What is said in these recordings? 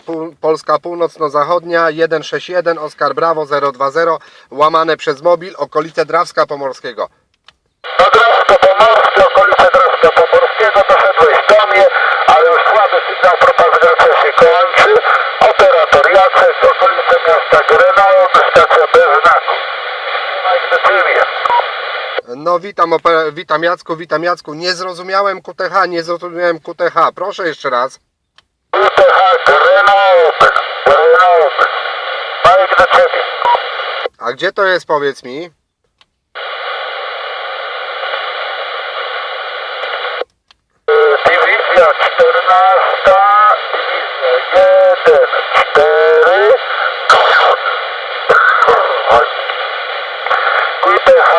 Pół, Polska Północno-Zachodnia 161 Oskar Brawo 020 łamane przez mobil okolice Drawska Pomorskiego. Do Drawska Pomorskie, okolice Drawska Pomorskiego doszedłeś do mnie, ale już słaby sygnał, propagacja się kończy. Operator Jacek, okolice miasta Grenał, stacja bez znaku. No witam, witam Jacku, witam Jacku. Nie zrozumiałem QTH, nie zrozumiałem QTH. Proszę jeszcze raz. UTH Grenoble, Grenoble. Mike do ciebie. A gdzie to jest powiedz mi? Dywizja 14, dywizja 1, 4. QTH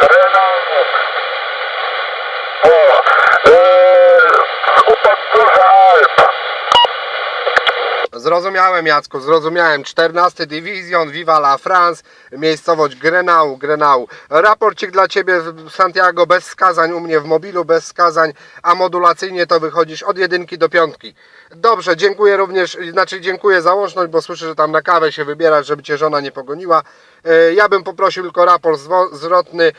Grenoble. Zrozumiałem Jacku, zrozumiałem. 14 Dywizjon, Viva la France, miejscowość Grenau, Grenau. Raporcik dla Ciebie Santiago bez skazań, u mnie w mobilu bez skazań, a modulacyjnie to wychodzisz od jedynki do piątki. Dobrze, dziękuję również, znaczy dziękuję za łączność, bo słyszę, że tam na kawę się wybierasz, żeby Cię żona nie pogoniła. E, Ja bym poprosił tylko raport zwrotny.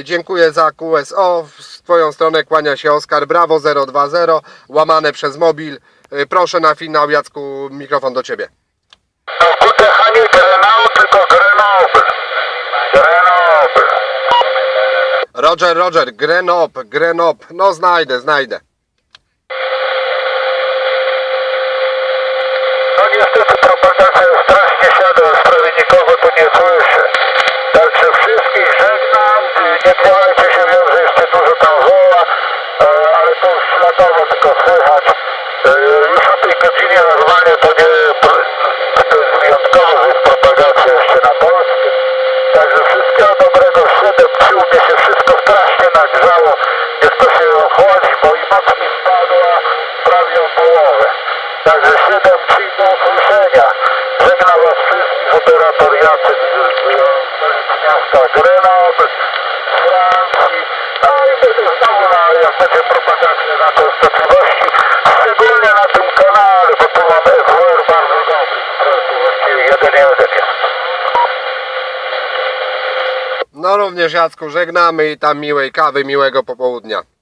E, Dziękuję za QSO. W Twoją stronę kłania się Oskar Brawo 020, łamane przez mobil. E, Proszę na finał, Jacku, mikrofon do Ciebie. No QTH nie Grenau, tylko Grenoble. Grenoble. Roger, Roger, Grenop, Grenop. No znajdę, znajdę. No niestety propagacja strasznie siada, sprawiednikowo to nie słyszę. Także wszystkich żegnam, nie pływajcie się, wiem, że jeszcze dużo tam woła, e, ale to już śladowo tylko słychać. Połowę. Także 7 sił do usłyszenia. Żegnam Was wszystkich, operator Jacek z, miasta Grenoble, z Francji. No i będę znowu na, jak będzie propagacja na częstotliwości, szczególnie na tym kanale, bo tu mamy FWR bardzo dobry, to właściwie jeden jeden jest. No również Jacku, żegnamy i tam miłej kawy, miłego popołudnia.